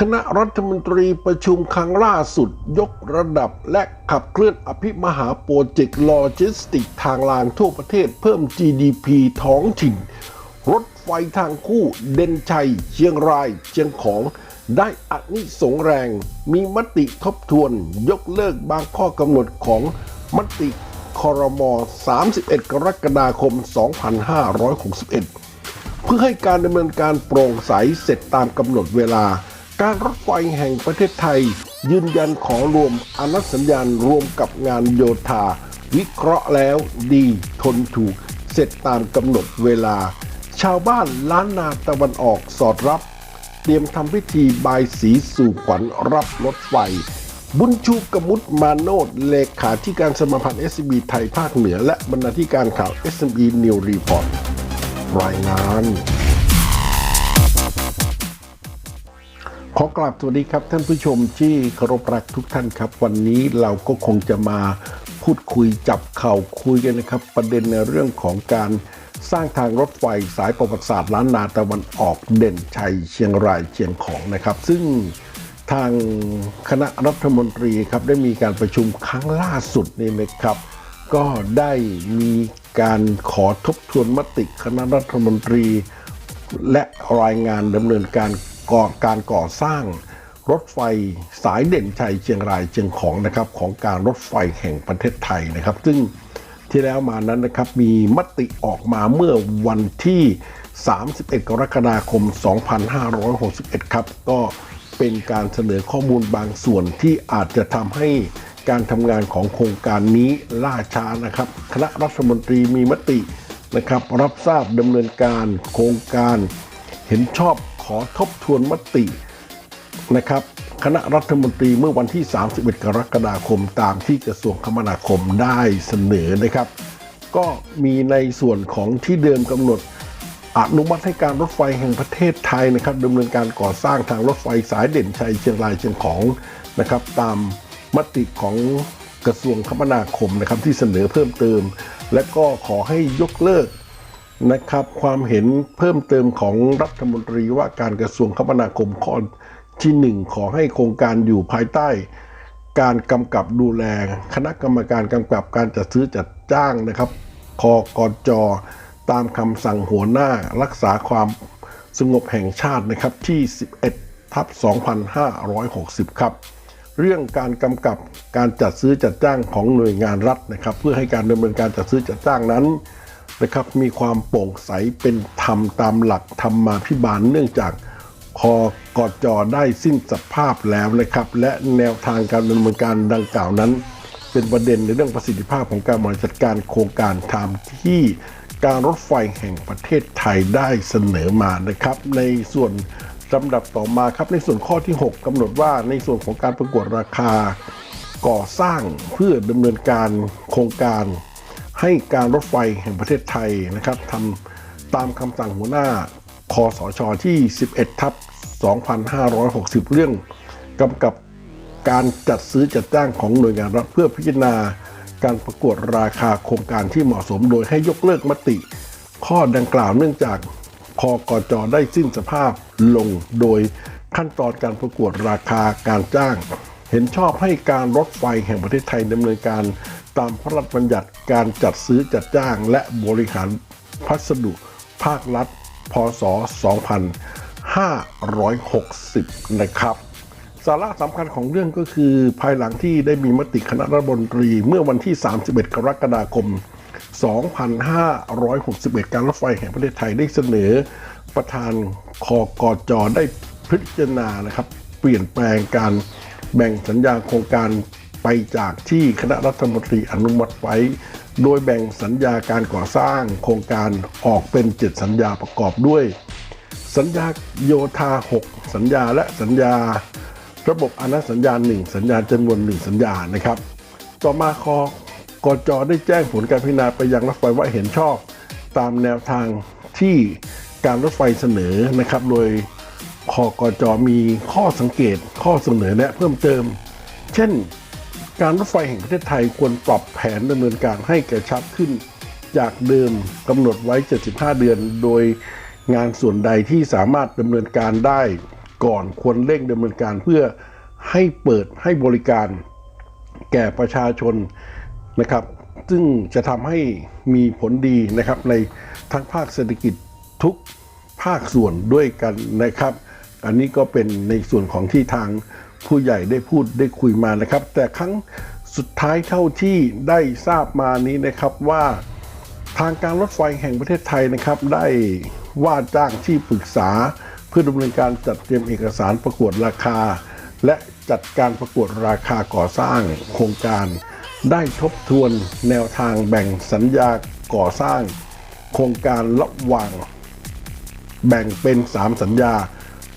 คณะรัฐมนตรีประชุมครั้งล่าสุดยกระดับและขับเคลื่อนอภิมหาโปรเจกต์โลจิสติกทางรางทั่วประเทศเพิ่ม GDP ท้องถิ่น รถไฟทางคู่เด่นชัย เชียงราย เชียงของ ได้อนิสงแรง มีมติทบทวน ยกเลิกบางข้อกำหนดของมติคอรมอ31 กรกฎาคม 2561 เพื่อให้การดำเนินการโปร่งใสเสร็จตามกำหนดเวลา การรถไฟแห่งประเทศไทย ยืนยันขอรวมอนุสัญญาณรวมกับงานโยธา วิเคราะห์แล้วดีทนถูก เสร็จตามกำหนดเวลา ชาวบ้านล้านนาตะวันออกสอดรับ เตรียมทำพิธีบายสีสู่ขวัญรับรถไฟ บุญชูกมุตมาโนดเลขาธิการสมาพันธ์ SCB ไทยภาคเหนือ และบรรณาธิการข่าว SME New Report รายงาน ขอกราบสวัสดีครับท่านผู้ชมที่เคารพรักทุกท่านครับ วันนี้เราก็คงจะมาพูดคุยจับเข่าคุยกันนะครับ ประเด็นในเรื่องของการสร้างทางรถไฟสายประวัติศาสตร์ล้านนาตะวันออกเด่นชัยเชียงรายเชียงของนะครับ ซึ่งทางคณะรัฐมนตรีครับได้มีการประชุมครั้งล่าสุดนี่นะครับ ก็ได้มีการขอทบทวนมติคณะรัฐมนตรี และรายงานดำเนินการ ก่อการก่อสร้างรถไฟสายเด่นชัยเชียงรายเชียงของนะครับของการรถไฟแห่งประเทศไทยนะครับ ซึ่งที่แล้วมานั้นนะครับมีมติออกมาเมื่อวันที่ 31 กรกฎาคม 2561 ครับ ก็เป็นการเสนอข้อมูลบางส่วนที่อาจจะทำให้การทำงานของโครงการนี้ล่าช้านะครับ คณะรัฐมนตรีมีมตินะครับ รับทราบดำเนินการโครงการเห็นชอบ ขอทบทวนมตินะครับ คณะรัฐมนตรีเมื่อวันที่ 31 กรกฎาคมตามที่กระทรวงคมนาคมได้เสนอนะครับ ก็มีในส่วนของที่เดิมกำหนดอนุมัติให้การรถไฟแห่งประเทศไทยนะครับดำเนินการก่อสร้างทางรถไฟสายเด่นชัยเชียงรายเชียงของนะครับ ตามมติของกระทรวงคมนาคมนะครับที่เสนอเพิ่มเติม และก็ขอให้ยกเลิก นะครับ ความเห็นเพิ่มเติมของรัฐมนตรีว่าการกระทรวงคมนาคมข้อที่หนึ่งขอให้โครงการอยู่ภายใต้ การกำกับดูแล คณะกรรมการกำกับการจัดซื้อจัดจ้างนะครับคอกจตามคำสั่งหัวหน้ารักษาความสงบแห่งชาตินะครับที่ 11 ทับ 2560 ครับ เรื่องการกำกับการจัดซื้อจัดจ้างของหน่วยงานรัฐนะครับ เพื่อให้การดำเนินการจัดซื้อจัดจ้างนั้น นะครับมีความโปร่งใสเป็นธรรมตามหลักธรรมาภิบาลเนื่องจากคอกอจอได้สิ้นสภาพแล้วนะครับ และแนวทางการดำเนินการดังกล่าวนั้น เป็นประเด็นในเรื่องประสิทธิภาพของการบริหารจัดการโครงการตามที่การรถไฟแห่งประเทศไทยได้เสนอมานะครับ ในส่วนลำดับต่อมาครับในส่วนข้อที่ 6กำหนดว่าในส่วนของการประกวดราคาก่อสร้างเพื่อดำเนินการโครงการ ให้การรถไฟแห่งประเทศไทยนะครับทำตามคำสั่งหัวหน้าคอสชที่ 11 ทับ 2560 เรื่องกำกับการจัดซื้อจัดจ้างของหน่วยงานรัฐเพื่อพิจารณาการประกวดราคาโครงการที่เหมาะสมโดยให้ยกเลิกมติ ข้อดังกล่าวเนื่องจากคอกจได้สิ้นสภาพลงโดยขั้นตอนการประกวดราคาการจ้าง เห็นชอบให้การรถไฟแห่งประเทศไทยดำเนินการ ตามพระราชบัญญัติการจัดซื้อจัดจ้างและบริหารพัสดุภาครัฐ พศ 2560 นะครับ สาระสำคัญของเรื่องก็คือภายหลังที่ได้มีมติคณะรัฐมนตรีเมื่อวันที่ 31 กรกฎาคม 2561 การรถไฟแห่งประเทศไทยได้เสนอประธานคอกจได้พิจารณานะครับ เปลี่ยนแปลงการแบ่งสัญญาโครงการ ไปจากที่คณะรัฐมนตรีอนุมัติไว้ โดยแบ่งสัญญาการก่อสร้างโครงการออกเป็น 7 สัญญาประกอบด้วย สัญญาโยธา 6 สัญญาและสัญญา ระบบอนัสัญญา 1 สัญญาจำนวน 1 สัญญานะครับ ต่อมาคอกจได้แจ้งผลการพิจารณาไปยังรถไฟว่าเห็นชอบ ตามแนวทางที่การรถไฟเสนอนะครับ โดยคอกจมีข้อสังเกตข้อเสนอแนะเพิ่มเติม เช่น การรถไฟแห่งประเทศไทยควรปรับแผนดำเนินการให้กระชับขึ้น จากเดิมกำหนดไว้ 75 เดือน โดยงานส่วนใดที่สามารถดำเนินการได้ ก่อนควรเร่งดำเนินการเพื่อให้เปิดให้บริการแก่ประชาชนนะครับ ซึ่งจะทำให้มีผลดีนะครับในทั้งภาคเศรษฐกิจทุกภาคส่วนด้วยกันนะครับ อันนี้ก็เป็นในส่วนของที่ทาง ผู้ใหญ่ได้พูดได้คุยมานะครับ แต่ครั้งสุดท้ายเท่าที่ได้ทราบมานี้นะครับว่าทางการรถไฟแห่งประเทศไทยนะครับ ได้ว่าจ้างที่ปรึกษาเพื่อดำเนินการจัดเตรียมเอกสารประกวดราคา และจัดการประกวดราคาก่อสร้างโครงการ ได้ทบทวนแนวทางแบ่งสัญญาก่อสร้าง โครงการระหว่าง แบ่งเป็น 3 สัญญา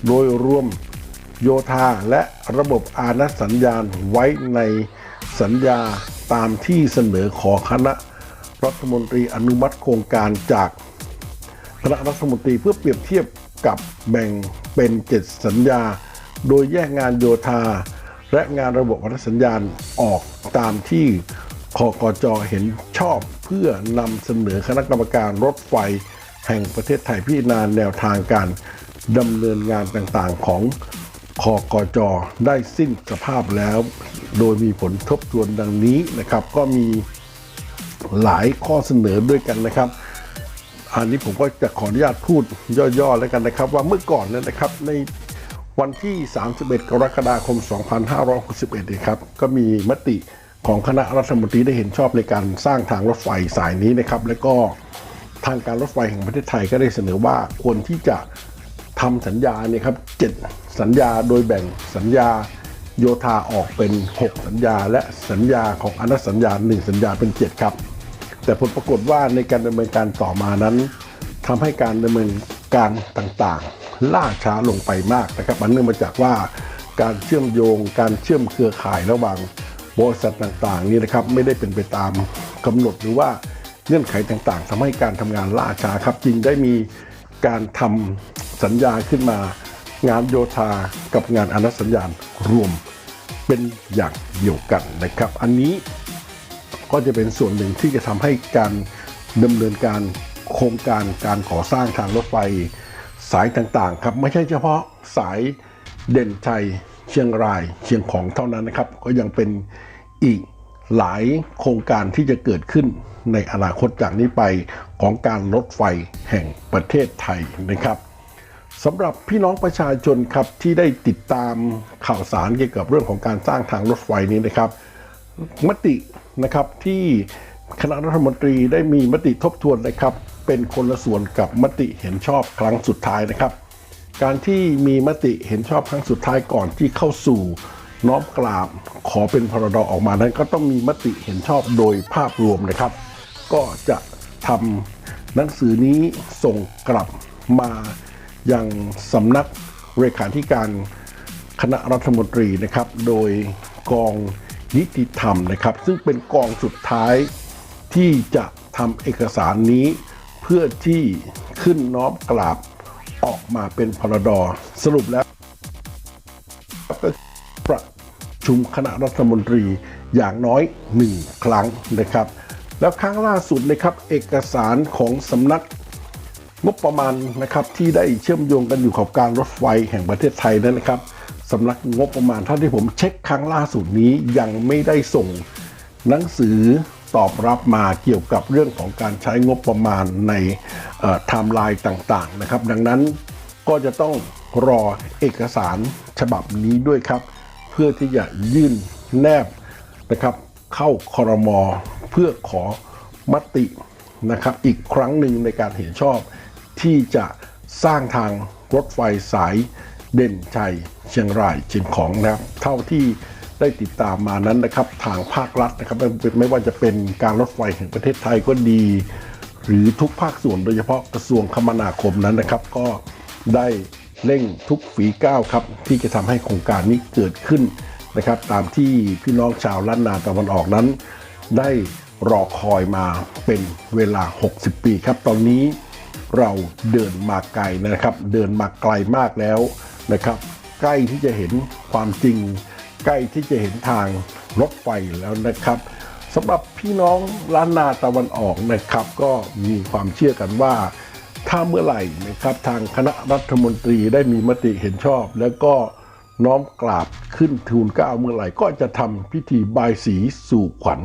โดยรวม โยธาและระบบอานัสัญญาณไว้ในสัญญาตามที่เสนอขอคณะรัฐมนตรีอนุมัติโครงการจากคณะรัฐมนตรีเพื่อเปรียบเทียบกับแบ่งเป็น7สัญญา โดยแยกงานโยธา และงานระบบอานัสัญญาณออกตามที่คกจเห็นชอบเพื่อนำเสนอคณะกรรมการรถไฟแห่งประเทศไทยพิจารณาแนวทางการดำเนินงานต่างๆของ คอกจอได้สิ้นสภาพแล้ว โดยมีผลทบทวนดังนี้นะครับ ก็มีหลายข้อเสนอด้วยกันนะครับ อันนี้ผมก็จะขออนุญาตพูดย่อๆแล้วกันนะครับ ว่าเมื่อก่อนเนนะครับในวันที่ 31 กรกฎาคม 2561นะครับก็มีมติของคณะรัฐมนตรีได้เห็นชอบในการสร้างทางรถไฟสายนี้นะครับ และก็ทางการรถไฟแห่งประเทศไทยก็ได้เสนอว่าควรที่จะ ทำสัญญาเนี่ยครับเจ็ดสัญญาโดยแบ่งสัญญาโยธาออกเป็น 6 สัญญา และสัญญาของอนุสัญญา1สัญญาเป็น 7 ครับ แต่ผลปรากฏว่าในการดำเนินการต่อมานั้นทำให้การดำเนินการต่างๆ ล่าช้าลงไปมากนะครับมันเนื่องมาจากว่าการเชื่อมโยง การเชื่อมเครือข่ายระหว่างบริษัทต่างๆ นี่นะครับไม่ได้เป็นไปตามกำหนดหรือว่าเงื่อนไขต่างๆทำให้การทำงานล่าช้าครับจึงได้มี การทำสัญญาขึ้นมา งานโยธากับงานอนุสัญญาณรวมเป็นอย่างเดียวกันนะครับ อันนี้ก็จะเป็นส่วนหนึ่งที่จะทำให้การดำเนินการโครงการการก่อสร้างทางรถไฟสายต่างๆครับไม่ใช่เฉพาะสายเด่นชัยเชียงรายเชียงของเท่านั้นนะครับ ก็ยังเป็นอีก หลายโครงการที่จะเกิดขึ้นในอนาคตจากนี้ไปของการรถไฟแห่งประเทศไทยนะครับสำหรับพี่น้องประชาชนครับที่ได้ติดตามข่าวสารเกี่ยวกับเรื่องของการสร้างทางรถไฟนี้นะครับ มตินะครับที่คณะรัฐมนตรีได้มีมติทบทวนนะครับ เป็นคนละส่วนกับมติเห็นชอบครั้งสุดท้ายนะครับ การที่มีมติเห็นชอบครั้งสุดท้ายก่อนที่เข้าสู่ น้อมกราบขอเป็นพรดออกมานั้นก็ต้องมีมติเห็นชอบโดยภาพรวมนะครับ ก็จะทำหนังสือนี้ส่งกลับมายังสำนักเลขาธิการคณะรัฐมนตรีนะครับ โดยกองนิติธรรมนะครับ ซึ่งเป็นกองสุดท้ายที่จะทำเอกสารนี้ เพื่อที่ขึ้นน้อมกราบออกมาเป็นพรดสรุปแล้ว ชุมคณะรัฐมนตรีอย่างน้อยหนึ่งครั้งนะครับ แล้วครั้งล่าสุดนะครับเอกสารของสำนักงบประมาณนะครับที่ได้เชื่อมโยงกันอยู่กับการรถไฟแห่งประเทศไทยนั้นนะครับสำนักงบประมาณท่านที่ผมเช็คครั้งล่าสุดนี้ยังไม่ได้ส่งหนังสือตอบรับมาเกี่ยวกับเรื่องของการใช้งบประมาณในไทม์ไลน์ต่างๆนะครับ ดังนั้นก็จะต้องรอเอกสารฉบับนี้ด้วยครับ พื่อที่จะยื่นแนบนะครับ เข้าคอรมอเพื่อขอมตินะครับ อีกครั้งหนึ่งในการเห็นชอบที่จะสร้างทางรถไฟสายเด่นชัยเชียงรายเชียงของนะครับ เท่าที่ได้ติดตามมานั้นนะครับ ทางภาครัฐนะครับไม่ไม่ว่าจะเป็นการรถไฟแห่งประเทศไทยก็ดี หรือทุกภาคส่วนโดยเฉพาะกระทรวงคมนาคมนั้นนะครับ ก็ได้ เร่งทุกฝีก้าวครับ ที่จะทำให้โครงการนี้เกิดขึ้นนะครับ ตามที่พี่น้องชาวล้านนาตะวันออกนั้น ได้รอคอยมาเป็นเวลา 60 ปีครับ ตอนนี้เราเดินมาไกลนะครับ เดินมาไกลมากแล้วนะครับ ใกล้ที่จะเห็นความจริง ใกล้ที่จะเห็นทางรถไฟแล้วนะครับสำหรับพี่น้องล้านนาตะวันออกนะครับ ก็มีความเชื่อกันว่า ถ้าเมื่อไหร่นะครับทางคณะรัฐมนตรีได้มีมติเห็นชอบ แล้วก็น้อมกราบขึ้นทูลเกล้าเมื่อไหร่ ก็จะทำพิธีบายสีสู่ขวัญ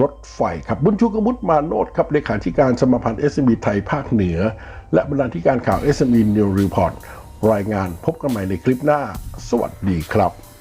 รถไฟครับบุญชูกมุตมาโนดครับเลขาธิการสมาพันธ์ SME ไทยภาคเหนือ และบรรณาธิการข่าว SME New Report รายงานพบกันใหม่ในคลิปหน้า สวัสดีครับ